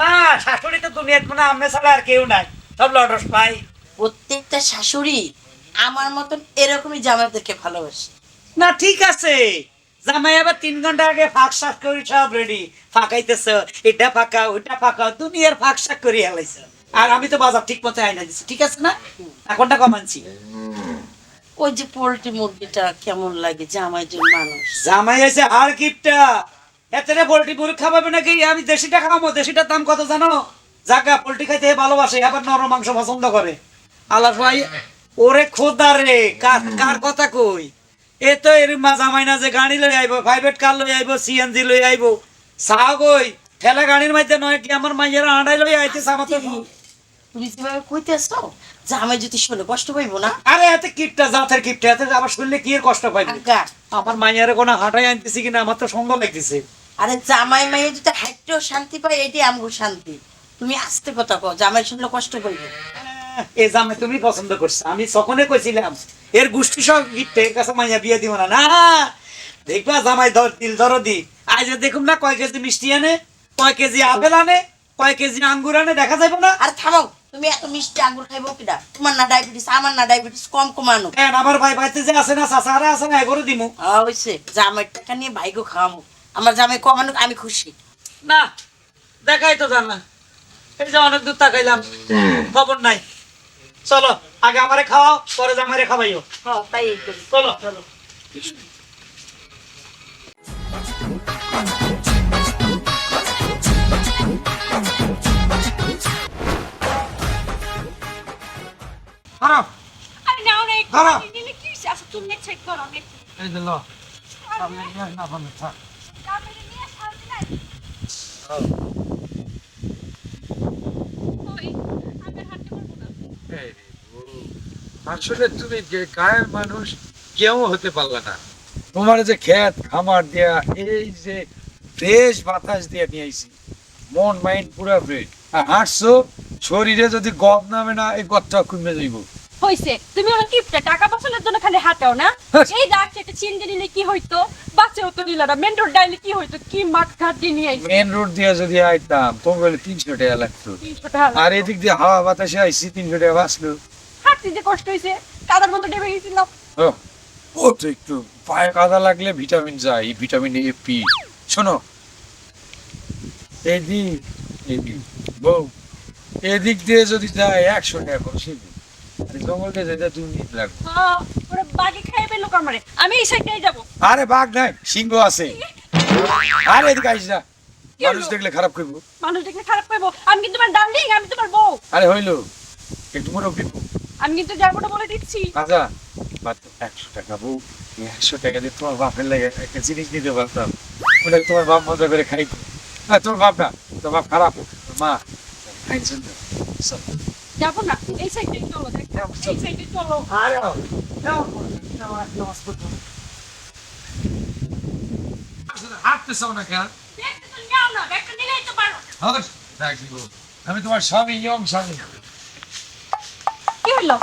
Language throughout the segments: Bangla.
না শাশুড়ি তো দুনিয়ার মানে আমনে ছাড়া আর কেউ নাই। সব লডস পাই প্রত্যেকটা শাশুড়ি আমার মতন এরকমই জামাইদেরকে ভালোবাসে। না ঠিক আছে। জামাই আবার তিন ঘণ্টা আগে ফাঁক শাক করি সব রেডি ফাঁকাইতেছ এটা ফাঁকা ওইটা ফাঁকা দুনিয়ার ফাঁক শাক করি হেলাইছ আর আমি তো বাজার ঠিক মতো আইনা দিচ্ছি ঠিক আছে না? এখনটা কমানছি ওই যে পোল্ট্রি মুরগিটা কেমন লাগে জামাই মানুষ। জামাই আছে আর কিপটা এতে পোল্ট্রি মুরগ খাওয়াবে নাকি? আমি দেশিটা খাওয়াবো দেশিটার দাম কত জানো? জাগা পোল্ট্রি খাইতে ভালোবাসে আবার নরম মাংস পছন্দ করে। আল্লাহ ভাই ওরে খোদা রে কার কথা কই? এ তো এর জামাই না যে গাড়ি লই আইব প্রাইভেট কার লই আইব সিএনজি লই আইব। সাহ কই ঠেলা গাড়ির মধ্যে নয় কি আমার মাইয়েরা আড়াই লই আইতেছে আমার তো তুমি যেভাবে কইতেছো জামাই যদি শুনে কষ্ট পাইবো না? আরে এতে কিপটা জাতের কিপটা এতে আবার শুনলে কি এর কষ্ট পাইবে? আমার মাইয়ারে কোনো হাঁটাই আনতেছি কিনা আমার তো সঙ্গ লাগতেছে। আরে জামাই মাইয়ে যদি হাইটেও শান্তি পায় এটি আমগো শান্তি। তুমি আস্তে কথা কও জামাই শুনলে কষ্ট পাইবে এ জামে তুমি পছন্দ করছ। আমি তখনই কইছিলাম এর গোষ্ঠী সব এর কাছে মাইয়া বিয়ে দিব না। না দেখবা জামাই ধর দিল ধরো দি আজ দেখুন না কয় কেজি মিষ্টি আনে কয় কেজি আপেল আনে কয় কেজি আঙ্গুর আনে দেখা যাবে না। আর থামো তুমি এত মিষ্টি আঙ্গুর খাইবো কিনা তোমার না ডায়াবেটিস আমার না ডায়াবেটিস কম কমানো। আমার ভাই ভাইতে যে আছে না চাচারা আছে না এগোরো দিমু। হয়েছে জামাই টাকা নিয়ে ভাইগো খাওয়াবো আমার জামাই কমানো আমি খুশি না দেখাই তো জানা এই যে অনেক দূর তাকাইলাম খবর নাই চলো আগে আমারে খাওয়াও পরে জামাইরে খাওয়াইও হ্যাঁ তাই চলো চলো খারাপ আরে নাও না নিলে কি? আচ্ছা, তুমি চেক করো আমি। এই যে ল আমি না থাক আসলে তুমি যে গায়ের মানুষ কেউ হতে পারলে না। তোমার যে ক্ষেত খামার দেয়া এই যে ফ্রেশ বাতাস দিয়ে নিয়ে আইছি। মন মাইন্ড পুরা ফ্রেশ আর হাঁটছো শরীরে যদি গদ নামে না এই গদটা কমে যাইব। হইছে তুমি ওরা কিপটা টাকা পয়সার জন্য খালি হাঁটাও না? হ্যাঁ। এই দেখ একটা চিনতে নিলে কি হইতো? না। মেন রোড ডাইলে কি হইতো? কি মাঠ ঘাট দিয়ে নিয়ে মেন রোড দিয়ে যদি আইতাম তোমার তিনশো টাকা লাগতো। আর এদিক দিয়ে হাওয়া বাতাসে আইসি তিনশো টাকা বাঁচলো। হাঁটতে যে কষ্ট হয়েছে কাদার মতো ডেবে গেছিলাম ও, তো একটু পায়ে কাদা লাগলে ভিটামিন যায় ভিটামিন এ পি। শোনো এদিক এদিক বউ এদিক দিয়ে যদি যায় একশো টাকা করে আর জঙ্গলটা যেতে দু মিনিট লাগবে। হ্যাঁ, ওরা আমি এই সাইডটাই যাব। আরে বাঘ নাই সিংহ আছে। আরে এদিকে আইস না। মানুষ দেখলে খারাপ করব। মানুষ দেখলে খারাপ পাইবো আমি কিন্তু তোমার ডার্লিং আমি তোমার বউ। আরে হইল একটু মোটা উঠবো আমি কিন্তু যাব না বলে দিচ্ছি। আচ্ছা মাত্র একশো টাকা বউ একশো টাকা দিয়ে তোমার বাপের লাগে একটা জিনিস দিতে পারতাম। ওটা তোমার বাপ মজা করে খাইতো? হ্যাঁ তোমার বাপ না তোমার বাপ খারাপ। মা খাইছেন না। যাব না এই সাইডে চলো দেখ এই সাইডে চলো। আরে হবে? না কেন? রাখব। আমি তোমার স্বামী ইয়ং স্বামী। কি হলো?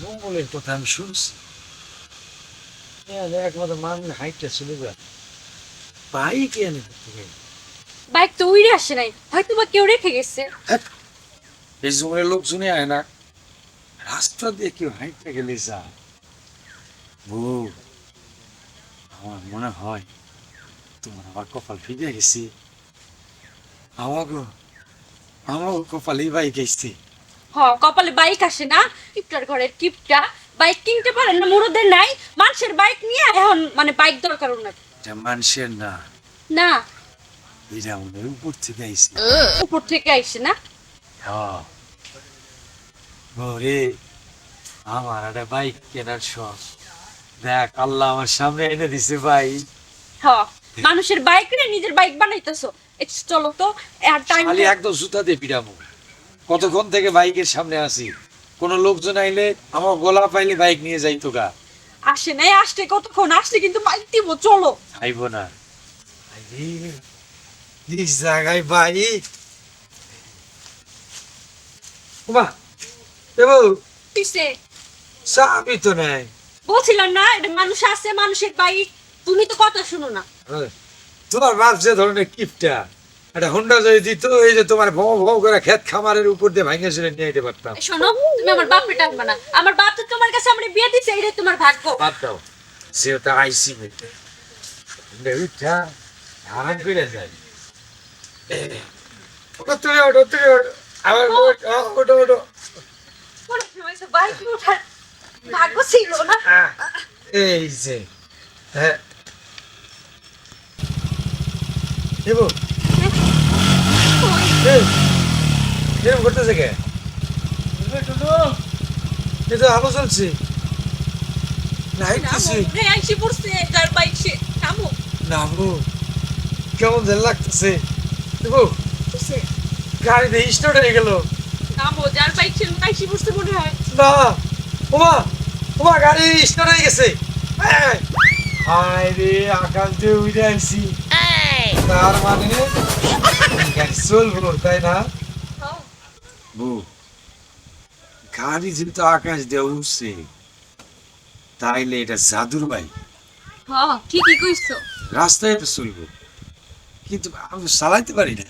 জঙ্গলের কথা আমি শুনছি। একমাত্র হাইটটা বাইক এনে বাইক তো উইরে আসে নাই হয়তো বা কেউ রেখে গেছে। এই জঙ্গলের লোকজনই আয় না। রাস্তা দিয়ে কেউ হাইটটা গেলে যা। বউ আমার মনে হয় তোমার আবার কপাল ফিরে গেছে। আমাগো আমাগো কপালই বাইক এসছে হ কপালে বাইক আসে না কিপটার ঘরের কিপটা। বাইক কিনতে পারেন না মুরুদের নাই মানুষের বাইক নিয়ে এখন মানে বাইক দরকার ওনার। এটা মানুষের না। না। এটা আমাদের উপর থেকে আইছে। উপর থেকে আইসে না? হ্যাঁ। ওরে আমার একটা বাইক কেনার শখ। দেখ আল্লাহ আমার সামনে এনে দিছে ভাই। হ মানুষের বাইক রে নিজের বাইক বানাইতেছো। চলো তো আর টাইম খালি একদম জুতা দিয়ে পিটাবো। কতক্ষণ থেকে বাইকের সামনে আসি কোনো লোকজন আইলে আমার গলা পাইলে বাইক নিয়ে যাইতো গা। আসে নাই আসতে কতক্ষণ আসলে কিন্তু বাইক দিব চলো। আইব না। এই জায়গায় বাইক। কিসে? চাবি তো নাই। বলছিলাম না এটা মানুষ আছে মানুষের বাইক। তুমি তো কথা শুনো না। তোমার বাপ যে ধরনের কিপটা। একটা হুন্ডা যদি দিত এই যে তোমার ভৌ ভৌ করে ক্ষেত খামারের উপর দিয়ে ভাঙে চলে নিয়ে যেতে পারতাম। শোনো তুমি আমার বাপরে টানবা না। আমার বাপ তো তোমার কাছে আমরা বিয়ে দিছে এটাই তোমার ভাগ্য। বাদ দাও সে তো আইসি উঠা আরাম করে যায়। ওটা তুলে ওঠো তুলে ওঠো। আবার ওঠ, ওঠো ভাগ্য ছিল না। এই যে হ্যাঁ। দেবো এরকম করতেছে কে? এ তো আলো চলছে সে নামো। কেমন লাগতেছে। গাড়িতে স্টার্ট হয়ে গেল। না ওমা ওমা গাড়ি স্টার্ট হয়ে গেছে। এই! হায় রে আকাশ দিয়ে উড়ে আইছি। তার মানে গাড়ি চলবো তাই না বউ গাড়ি যেহেতু আকাশ দিয়ে উঠছে তাইলে এটা জাদুর বাইক হ্যাঁ ঠিকই কইছো রাস্তায় তো চলবো কিন্তু আমি চালাইতে পারি না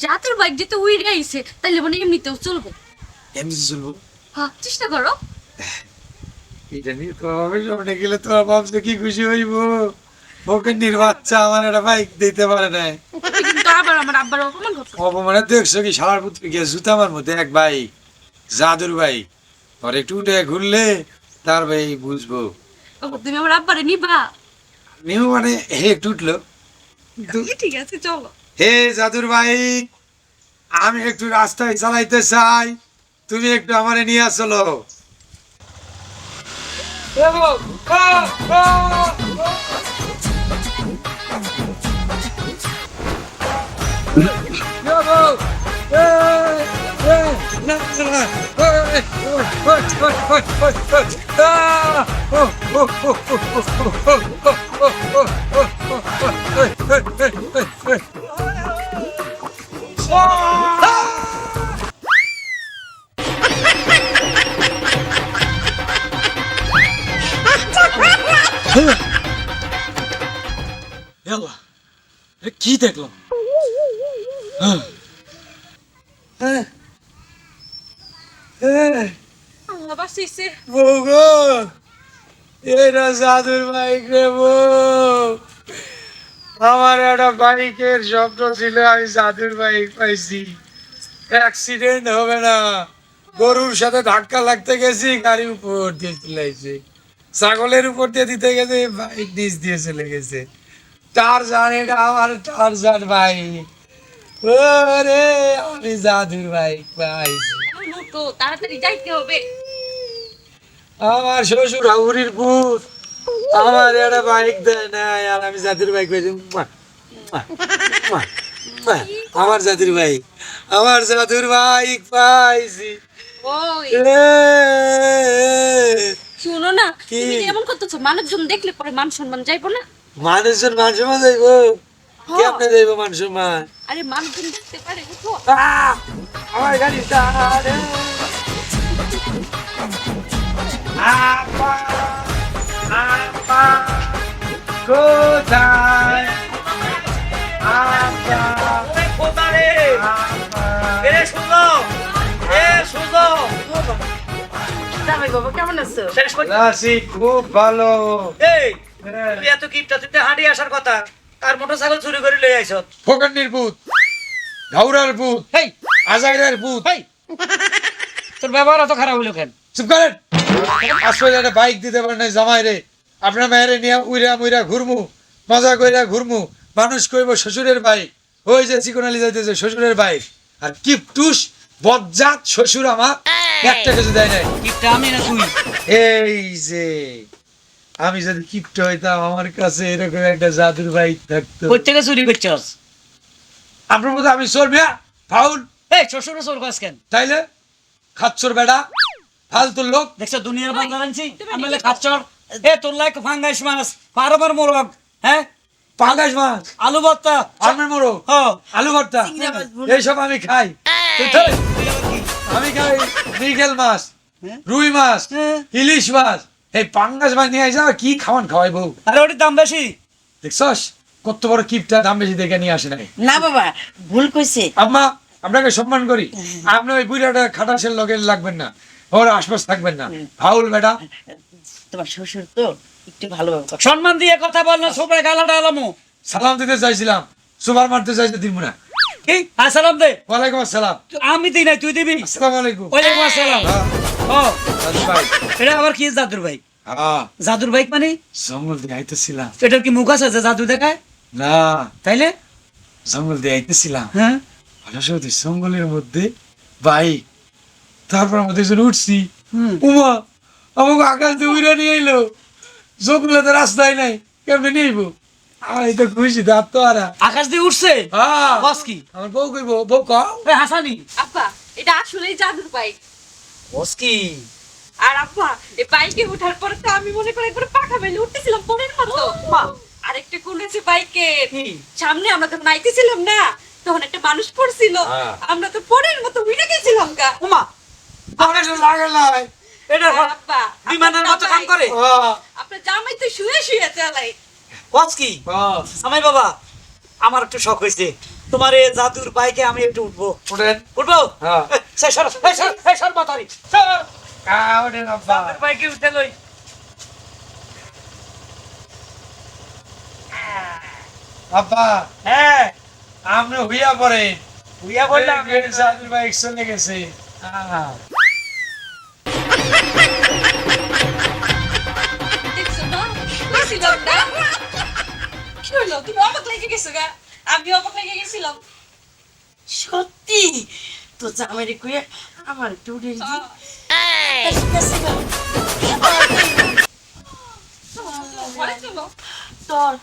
জাতের বাইক যেতে উইরে আইছে তাইলে মানে এমনিতেও চলবে এমনি চলবো হ্যাঁ চেষ্টা করো এটা নিয়ে তো হবে সামনে গেলে তোমার বাপসে কি খুশি হইব ওকে বাচ্চা আমার একটা বাইক দিতে পারে না তুমি কিন্তু আবার আমার আব্বার অপমান দেখছ কি? সারার পুত্র গিয়ে জুতা আমার মধ্যে এক ভাই জাদুর ভাই আর একটু উঠে ঘুরলে তার ভাই বুঝব। তুমি আমার আব্বারে নিবা? নিউ মানে হে একটু উঠল। ঠিক আছে চলো। হে জাদুর ভাই আমি একটু রাস্তায় চালাইতে চাই। তুমি একটু আমারে নিয়ে আসলো এ কি দেখলাম হ্যাঁ। হ্যাঁ। হ্যাঁ। আল্লাহ বাঁচিয়েছে বউ গো এটা জাদুর বাইক রে আমার একটা বাইকের স্বপ্ন ছিল আমি জাদুর বাইক পাইছি অ্যাক্সিডেন্ট হবে না গরুর সাথে ধাক্কা লাগতে গেছি গাড়ি উপর দিয়ে চলাইছে ছাগলের উপর দিয়ে দিতে গেছে, বাইক নিচ দিয়ে চলে গেছে। টারজান এটা আমার টারজান বাইক ওরে আমি জাদুর বাইক পাইছি। আমার তো তাড়াতাড়ি যাইতে হবে। আমার শ্বশুর হাউরির পুত। আমার একটা বাইক দেয় নাই আর আমি জাতির বাইক পেয়েছি। আমার জাতির বাইক আমার জাতির বাইক পাইছি। শুনো না কি? তুমি এমন করতেছো মানুষজন দেখলে পরে মান সম্মান যাইবো না? মানুষজন মান সম্মান যাইব। কেমনে যাইব মান সম্মান আরে মানুষজন দেখতে পারে আমার গাড়িটা রে। আপা, আপা, কোথায়? আপা, ওরে রে এ সুজো। বাবা কেমন আছো? শেষ করছি। রাশি খুব ভালো। এই তুই এত কিপটা তুই হাঁটি আসার কথা। আর মোটর সাইকেল চুরি করে লই আইছ? ঘাউরার পুত হেই! আজাইরার পুত। হেই! তোর ব্যবহার অত খারাপ হইল কেন? চুপ করেন। আসলে একটা বাইক দিতে পারেন না জামাই রে। আপনার মায়ের নিয়ে উইরা মুইরা ঘুরমু মজা কইরা ঘুরমু। মানুষ কইব শ্বশুরের বাইক। ওই যে চিকনালি যাইতেছে শ্বশুরের বাইক। আর কিপটুস বজ্জাত শ্বশুর আমার। একটা কিছু দেয় নাই। কিপটা আমি না তুই? এই যে। আমি যদি কিপ্ট হইতাম আমার কাছে এরকম একটা জাদুর বাইক থাকতো। প্রত্যেকে চুরি করছস আপনার মধ্যে আমি চোর মিয়া ফাউল। এই শ্বশুরে চোর কাজ কেন? তাইলে খাচ্ছর বেটা ফালতুর লোক। দেখছ দুনিয়ার বান্দা আনছি আমি খাচ্ছর এ তোর লাইক ফাঙ্গাইস মাছ। পারবার মোরগ হ্যাঁ? পাঙ্গাস মাছ। আলু ভর্তা। আলমের মোড়ো হ। আলু ভর্তা। এইসব আমি খাই। আমি খাই মৃগেল মাছ হ্যাঁ? রুই মাছ হ্যাঁ। ইলিশ মাছ। এই পাঙ্গাস মাছ নিয়ে আসা কি খাওয়ান খাওয়াই বউ আরে ওটির দাম বেশি। দেখছস? কত বড় কিপটা দাম বেশি দেখে নিয়ে আসে নাই। না বাবা ভুল কইছে। আম্মা আপনাকে সম্মান করি। আপনি ওই বুড়াটা খাটাসের লগে লাগবেন না। ওর আশপাশ থাকবেন না। ফাউল বেটা। তোমার শ্বশুর তো একটু ভালোভাবে কথা সম্মান দিয়ে কথা বল না ছোপড়ে গালাটা আলামু সালাম দিতে চাইছিলাম সুপার মারতে চাইছে দিব না। কি? আসসালাম দে। ওয়ালাইকুম আসসালাম। আমি দিই নাই তুই দিবি? আসসালামু আলাইকুম। ওয়ালাইকুম আসসালাম। হ্যাঁ, ও। ভাই। এটা আবার কি জাদুর ভাই? হ্যাঁ, জাদুর বাইক মানে? জঙ্গল দিয়ে আইতেছিলাম। এটার কি মুখ আছে যে জাদু দেখায়? না। তাইলে? জঙ্গল দিয়ে আইতেছিলাম। হ্যাঁ। হঠাৎ জঙ্গলের মধ্যে বাইক তারপর আমাদের একজন উঠছি। উমা আমাকে আকাশ দিয়ে উড়ে নিয়ে এলো জঙ্গলে তো রাস্তায় নাই কেমনে নিয়ে আইবো? আমি তো খুশি দাঁত তো আর। আকাশ দিয়ে উঠছে? হ্যাঁ। বস কি? আমার বউ কইবো বউ কও। এ হাসানি। আব্বা এটা আসলেই জাদুর বাইক বস কি? আর আব্বা এই বাইকে ওঠার পর তো আমি মনে করি একবার পাখা মেলে উঠতেছিলাম পরের মতো। মা আরেকটা কোন আছে বাইকে সামনে আমরা তো নাইতেছিলাম না তখন একটা মানুষ পড়ছিল। হ্যাঁ। আমরা তো পরের মতো উঠে গেছিলাম গা। উমা আকাশ লাগে নাই। এটা আব্বা বিমানের মতো কাম করে। হ্যাঁ, আপনার জামাই তো শুয়ে শুয়ে চালাই বস কি। সামাই বাবা আমার একটু শখ হয়েছে। তোমার এই জাদুর বাইকে আমি একটু উঠবো। উঠবো? হ্যাঁ। বাইকে উঠে লই। আব্বা। হ্যাঁ। আপনি হইয়া পড়ে। বুইয়া বললাম সাদুর বাইক চলে গেছে। অবাক সত্যি? তো জামাইরে কুয়ে আমার একটু উঠে দি ঘরে তোর তোর